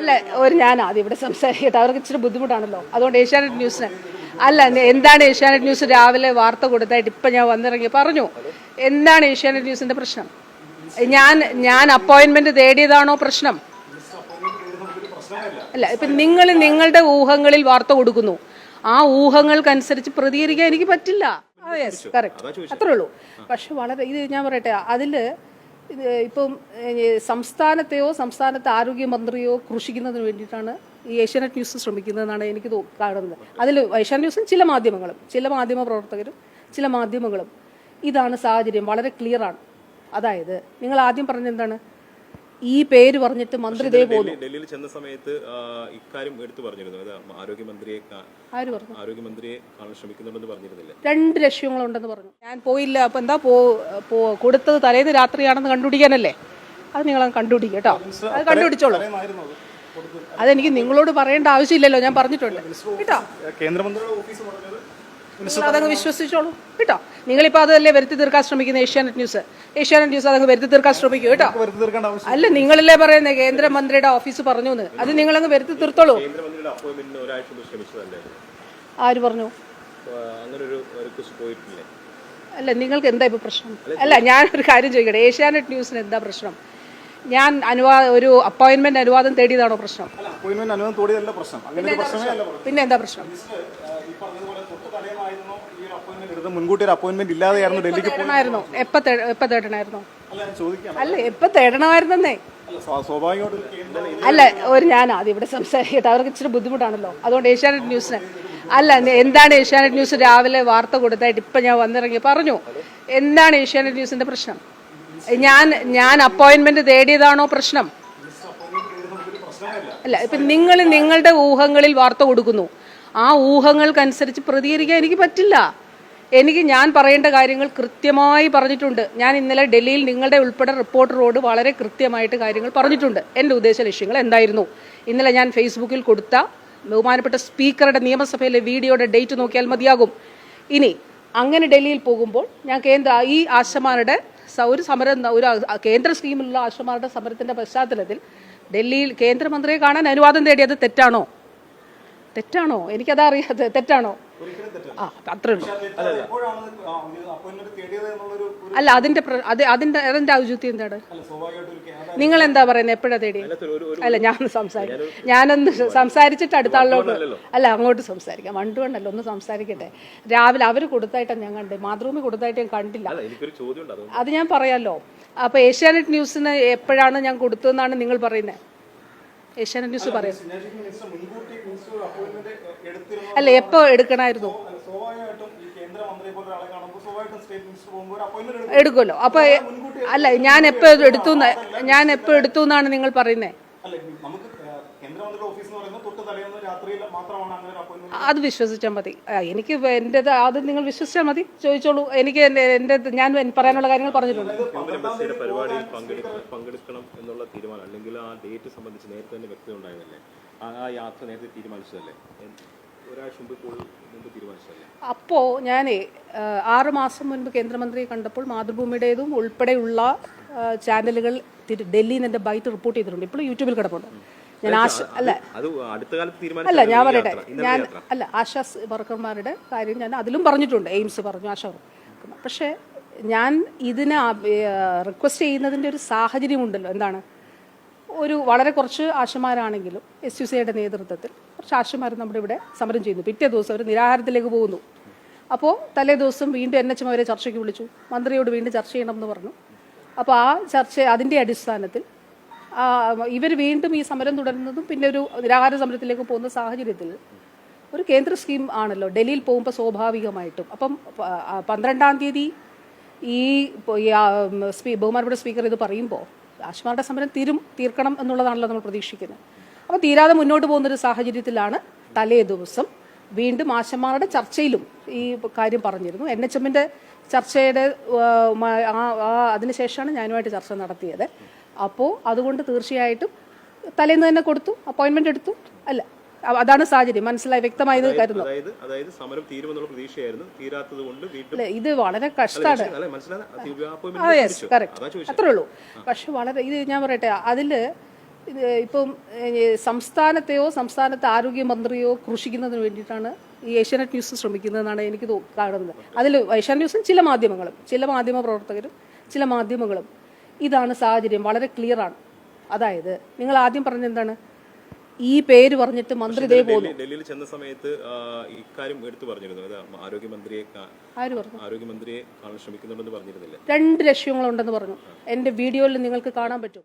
അല്ല ഒരു ഞാൻ ആദ്യം ഇവിടെ സംസാരിക്കട്ടെ. അവർക്ക് ഇച്ചിരി ബുദ്ധിമുട്ടാണല്ലോ. അതുകൊണ്ട് ഏഷ്യാനെറ്റ് ന്യൂസിന്. അല്ല എന്താണ് ഏഷ്യാനെറ്റ് ന്യൂസ്? രാവിലെ വാർത്ത കൊടുത്തായിട്ട് ഇപ്പം ഞാൻ വന്നിറങ്ങി. പറഞ്ഞു എന്താണ് ഏഷ്യാനെറ്റ് ന്യൂസിന്റെ പ്രശ്നം? ഞാൻ ഞാൻ അപ്പോയിന്റ്മെന്റ് തേടിയതാണോ പ്രശ്നം? അല്ല ഇപ്പൊ നിങ്ങൾ നിങ്ങളുടെ ഊഹങ്ങളിൽ വാർത്ത കൊടുക്കുന്നു. ആ ഊഹങ്ങൾക്കനുസരിച്ച് പ്രതികരിക്കാൻ എനിക്ക് പറ്റില്ല. അത്രേ ഉള്ളൂ. പക്ഷെ വളരെ ഇത് ഞാൻ പറയട്ടെ അതിൽ ഇത് ഇപ്പം സംസ്ഥാനത്തെയോ സംസ്ഥാനത്തെ ആരോഗ്യമന്ത്രിയോ ക്രൂശിക്കുന്നതിന് വേണ്ടിയിട്ടാണ് ഈ ഏഷ്യാനെറ്റ് ന്യൂസ് ശ്രമിക്കുന്നതെന്നാണ് എനിക്ക് കാണുന്നത്. അതിൽ ഏഷ്യാനെറ്റ് ന്യൂസും ചില മാധ്യമങ്ങളും ചില മാധ്യമ പ്രവർത്തകരും ചില മാധ്യമങ്ങളും ഇതാണ് സാഹചര്യം. വളരെ ക്ലിയറാണ് അതായത് നിങ്ങൾ ആദ്യം പറഞ്ഞ എന്താണ്? ഈ പേര് പറഞ്ഞിട്ട് മന്ത്രി ഇതേ പോകുന്നു ഡൽഹിയിൽ ചെന്ന സമയത്ത് ഇക്കാര്യം എടുത്തു പറഞ്ഞിരുന്നു. അത് ആരോഗ്യമന്ത്രിയെ ആര് പറഞ്ഞു? ആരോഗ്യമന്ത്രിയെ കാണാൻ ശ്രമിക്കുന്നുണ്ടെന്ന് പറഞ്ഞിരുന്നില്ല. രണ്ട് ലക്ഷ്യങ്ങളുണ്ടെന്ന് പറഞ്ഞു. ഞാൻ പോയില്ല. അപ്പൊ എന്താ പോ കൊടുത്തത് തലേന്ന് രാത്രിയാണെന്ന് കണ്ടുപിടിക്കാനല്ലേ? അത് നിങ്ങൾ കണ്ടുപിടിക്കുക കേട്ടോ. അത് കണ്ടുപിടിച്ചോളൂ. അതെനിക്ക് നിങ്ങളോട് പറയേണ്ട ആവശ്യമില്ലല്ലോ. ഞാൻ പറഞ്ഞിട്ടുണ്ട്. കേട്ടോ. കേന്ദ്രമന്ത്രിയുടെ ഓഫീസ് പറഞ്ഞത് അതങ്ങ് വിശ്വസിച്ചോളൂ. കേട്ടോ? നിങ്ങളിപ്പോൾ അതല്ലേ വരുത്തി തീർക്കാൻ ശ്രമിക്കുന്ന ഏഷ്യാനെറ്റ് ന്യൂസ്? ഏഷ്യാനെറ്റ് ന്യൂസ് അതങ്ങ് വരുത്തി തീർക്കാൻ ശ്രമിക്കൂ കേട്ടോ? അല്ല നിങ്ങളല്ലേ പറയുന്നത് കേന്ദ്രമന്ത്രിയുടെ ഓഫീസ് പറഞ്ഞു എന്ന് അത് നിങ്ങളങ്ങ് വരുത്തി തീർത്തോളൂ. കേന്ദ്രമന്ത്രിയുടെ അപ്പോയിന്റ്മെന്റിന് ഒരാഴ്ച മുമ്പ് ശ്രമിച്ചതല്ലേ ആര് പറഞ്ഞു? അല്ല നിങ്ങൾക്ക് എന്താ ഇപ്പൊ പ്രശ്നം? അല്ല ഞാൻ ഒരു കാര്യം ചോദിക്കട്ടെ. ഏഷ്യാനെറ്റ് ന്യൂസിന് എന്താ പ്രശ്നം? ഞാൻ അനുവാ ഒരു അപ്പോയിന്റ്മെന്റ് അനുവാദം തേടിയതാണോ പ്രശ്നം? അനുവദം. പിന്നെ എന്താ പ്രശ്നം? മുൻകൂട്ടി ഒരു അപ്പോയിന്റ്മെന്റ് ഇല്ലാതെയായിരുന്നു ഡൽഹിക്ക് തേടണമായിരുന്നോ? എപ്പ തേ- എപ്പ തേടണമായിരുന്നോ? ചോദിക്കാം. അല്ല എപ്പ തേടണമായിരുന്നേ അല്ല സ്വാ- സ്വാഭാവികമായിട്ടും അല്ല ഒരു ഞാൻ ആദ്യം ഇവിടെ സംസാരിക്കട്ടെ. അവർക്ക് ഇച്ചിരി ബുദ്ധിമുട്ടാണല്ലോ. അതുകൊണ്ട് ഏഷ്യാനെറ്റ് ന്യൂസിന്. അല്ല ന- എന്താണ് ഏഷ്യാനെറ്റ് ന്യൂസ് രാവിലെ വാർത്ത കൊടുത്തായിട്ട് ഇപ്പം ഞാൻ വന്നിറങ്ങി? പറഞ്ഞു. എന്താണ് ഏഷ്യാനെറ്റ് ന്യൂസിന്റെ പ്രശ്നം? ഞാൻ ഞാൻ അപ്പോയിന്റ്മെന്റ് തേടിയതാണോ പ്രശ്നം? അല്ല ഇപ്പൊ നിങ്ങൾ നിങ്ങളുടെ ഊഹങ്ങളിൽ വാർത്ത കൊടുക്കുന്നു. ആ ഊഹങ്ങൾക്കനുസരിച്ച് പ്രതികരിക്കാൻ എനിക്ക് പറ്റില്ല. എനിക്ക് ഞാൻ പറയേണ്ട കാര്യങ്ങൾ കൃത്യമായി പറഞ്ഞിട്ടുണ്ട്. ഞാൻ ഇന്നലെ ഡൽഹിയിൽ നിങ്ങളുടെ ഉൾപ്പെടെ റിപ്പോർട്ടറോട് വളരെ കൃത്യമായിട്ട് കാര്യങ്ങൾ പറഞ്ഞിട്ടുണ്ട്. എന്റെ ഉദ്ദേശ ലക്ഷ്യങ്ങൾ എന്തായിരുന്നു? ഇന്നലെ ഞാൻ ഫേസ്ബുക്കിൽ കൊടുത്ത ബഹുമാനപ്പെട്ട സ്പീക്കറുടെ നിയമസഭയിലെ വീഡിയോയുടെ ഡേറ്റ് നോക്കിയാൽ മതിയാകും. ഇനി അങ്ങനെ ഡൽഹിയിൽ പോകുമ്പോൾ ഞാൻ കേന്ദ്ര ഈ ആശമാരുടെ ഒരു സമരം ഒരു കേന്ദ്ര സ്കീമിലുള്ള ആശമാരുടെ സമരത്തിന്റെ പശ്ചാത്തലത്തിൽ ഡൽഹിയിൽ കേന്ദ്രമന്ത്രിയെ കാണാൻ അനുവാദം തേടിയത് തെറ്റാണോ? തെറ്റാണോ? എനിക്കത് അറിയാതെ. തെറ്റാണോ? ആ അത്രേ ഉള്ളൂ. അല്ല അതിന്റെ അത് അതിന്റെ അതിന്റെ ഔചിത്യം എന്താണ്? നിങ്ങൾ എന്താ പറയുന്നത് എപ്പോഴാ തേടി അല്ല ഞാൻ സംസാരിക്കും ഞാനൊന്ന് സംസാരിച്ചിട്ട് അടുത്ത ആളിലോട്ട് അല്ല അങ്ങോട്ട് സംസാരിക്കാം. വണ്ടുകൊണ്ടല്ലോ ഒന്ന് സംസാരിക്കട്ടെ. രാവിലെ അവർ കൊടുത്തായിട്ടാണ് ഞാൻ കണ്ടത് മാതൃഭൂമി കൊടുത്തായിട്ട് ഞാൻ കണ്ടില്ല. അല്ല എനിക്കൊരു ചോദ്യം അത് ഞാൻ പറയാലോ. അപ്പൊ ഏഷ്യാനെറ്റ് ന്യൂസിന് എപ്പോഴാണ് ഞാൻ കൊടുത്തതെന്നാണ് നിങ്ങൾ പറയുന്നത് ഏഷ്യാനെറ്റ് ന്യൂസ് പറയും. അല്ല എപ്പോ എടുക്കണമായിരുന്നു എടുക്കുമല്ലോ. അപ്പൊ അല്ല ഞാൻ എപ്പോ എടുത്തു ഞാൻ എപ്പോ എടുത്തു എന്നാണ് നിങ്ങൾ പറയുന്നത് നമുക്ക് കേന്ദ്രമന്ത്രിയുടെ ഓഫീസ് എന്ന് പറയുന്നത് തൊട്ട് തടയുന്ന രാത്രിയിൽ മാത്രമാണ് അങ്ങനെ അത് വിശ്വസിച്ചാൽ മതി. എനിക്ക് എന്റെ അത് നിങ്ങൾ വിശ്വസിച്ചാൽ മതി. ചോദിച്ചോളൂ. എനിക്ക് എന്റെ ഞാൻ പറയാനുള്ള കാര്യങ്ങൾ പറഞ്ഞിട്ടുണ്ട്. പരിപാടിയിൽ പങ്കെടുക്കണം എന്നുള്ള തീരുമാനം അല്ലെങ്കിൽ ആ ഡേറ്റ് സംബന്ധിച്ച് നേരത്തെ തന്നെ വ്യക്തത ഉണ്ടായിരുന്നല്ലേ ആ യാത്ര നേരത്തെ തീരുമാനിച്ചതല്ലേ? അപ്പോൾ ഞാൻ ആറ് മാസം മുൻപ് കേന്ദ്രമന്ത്രിയെ കണ്ടപ്പോൾ മാതൃഭൂമിയുടേതും ഉൾപ്പെടെയുള്ള ചാനലുകൾ ഡൽഹിയിൽ നിന്ന് എന്റെ ബൈറ്റ് റിപ്പോർട്ട് ചെയ്തിട്ടുണ്ട്. ഇപ്പോൾ യൂട്യൂബിൽ കിടപ്പുണ്ട്. ഞാൻ ആശ അല്ല. അല്ല ഞാൻ പറയട്ടെ. ഞാൻ അല്ല ആശാ വർക്കർമാരുടെ കാര്യം ഞാൻ അതിലും പറഞ്ഞിട്ടുണ്ട്. എയിംസ് പറഞ്ഞു ആശാ പക്ഷേ ഞാൻ ഇതിന് റിക്വസ്റ്റ് ചെയ്യുന്നതിന്റെ ഒരു സാഹചര്യമുണ്ടല്ലോ. എന്താണ്? ഒരു വളരെ കുറച്ച് ആശമാരാണെങ്കിലും എസ് യു സിയുടെ നേതൃത്വത്തിൽ കുറച്ച് ആശമാർ നമ്മുടെ ഇവിടെ സമരം ചെയ്യുന്നു. പിറ്റേ ദിവസം അവർ നിരാഹാരത്തിലേക്ക് പോകുന്നു. അപ്പോൾ തലേ ദിവസം വീണ്ടും എൻ എച്ച് അവരെ ചർച്ചയ്ക്ക് വിളിച്ചു. മന്ത്രിയോട് വീണ്ടും ചർച്ച ചെയ്യണമെന്ന് പറഞ്ഞു. അപ്പോൾ ആ ചർച്ച അതിന്റെ അടിസ്ഥാനത്തിൽ ഇവർ വീണ്ടും ഈ സമരം തുടരുന്നതും പിന്നെ ഒരു നിരാഹാര സമരത്തിലേക്ക് പോകുന്ന സാഹചര്യത്തിൽ ഒരു കേന്ദ്ര സ്കീം ആണല്ലോ. ഡൽഹിയിൽ പോകുമ്പോൾ സ്വാഭാവികമായിട്ടും. അപ്പം പന്ത്രണ്ടാം തീയതി ഈ ബഹുമാനപ്പെട്ട സ്പീക്കർ ഇത് പറയുമ്പോൾ ആശുമാരുടെ സമരം തീരും തീർക്കണം എന്നുള്ളതാണല്ലോ നമ്മൾ പ്രതീക്ഷിക്കുന്നത്. അപ്പോൾ തീരാതെ മുന്നോട്ട് പോകുന്നൊരു സാഹചര്യത്തിലാണ് തലേ ദിവസം വീണ്ടും ആശന്മാരുടെ ചർച്ചയിലും ഈ കാര്യം പറഞ്ഞിരുന്നു. എൻ എച്ച് എമ്മിന്റെ ചർച്ചയുടെ അതിനുശേഷമാണ് ഞാനുമായിട്ട് ചർച്ച നടത്തിയത്. അപ്പോൾ അതുകൊണ്ട് തീർച്ചയായിട്ടും തലേന്ന് തന്നെ കൊടുത്തു അപ്പോയിൻമെന്റ് എടുത്തു. അല്ല അതാണ് സാഹചര്യം. മനസ്സിലായി വ്യക്തമായത് കരുതുന്നു. അതായത് സമരം തീരുമെന്നുള്ള പ്രതീക്ഷയായിരുന്നു. തീരാത്തത് കൊണ്ട് ഇത് വളരെ കഷ്ടമാണ് കറക്റ്റ് അത്രേ ഉള്ളൂ. പക്ഷെ വളരെ ഇത് ഞാൻ പറയട്ടെ അതിൽ ഇപ്പം സംസ്ഥാനത്തെയോ സംസ്ഥാനത്തെ ആരോഗ്യമന്ത്രിയോ ക്രൂശിക്കുന്നതിന് വേണ്ടിയിട്ടാണ് ഈ ഏഷ്യാനെറ്റ് ന്യൂസ് ശ്രമിക്കുന്നതെന്നാണ് എനിക്ക് കാണുന്നത്. അതിൽ ഏഷ്യാനെറ്റ് ന്യൂസും ചില മാധ്യമങ്ങളും ചില മാധ്യമ പ്രവർത്തകരും ചില മാധ്യമങ്ങളും ഇതാണ് സാഹചര്യം. വളരെ ക്ലിയറാണ് അതായത് നിങ്ങൾ ആദ്യം പറഞ്ഞെന്താണ് ഈ പേര് പറഞ്ഞിട്ട് മന്ത്രി ഇതേ പോകുന്നു ഡൽഹി- ഡൽഹിയിൽ ചെന്ന സമയത്ത് ഇക്കാര്യം എടുത്തു പറഞ്ഞിരുന്നു. ആരോഗ്യമന്ത്രിയെ ആര് പറഞ്ഞു? ആരോഗ്യമന്ത്രിയെ കാണാൻ ശ്രമിക്കുന്നുണ്ടെന്ന് പറഞ്ഞിരുന്നില്ല? രണ്ട് ലക്ഷ്യങ്ങളുണ്ടെന്ന് പറഞ്ഞു. എന്റെ വീഡിയോയിൽ നിങ്ങൾക്ക് കാണാൻ പറ്റും.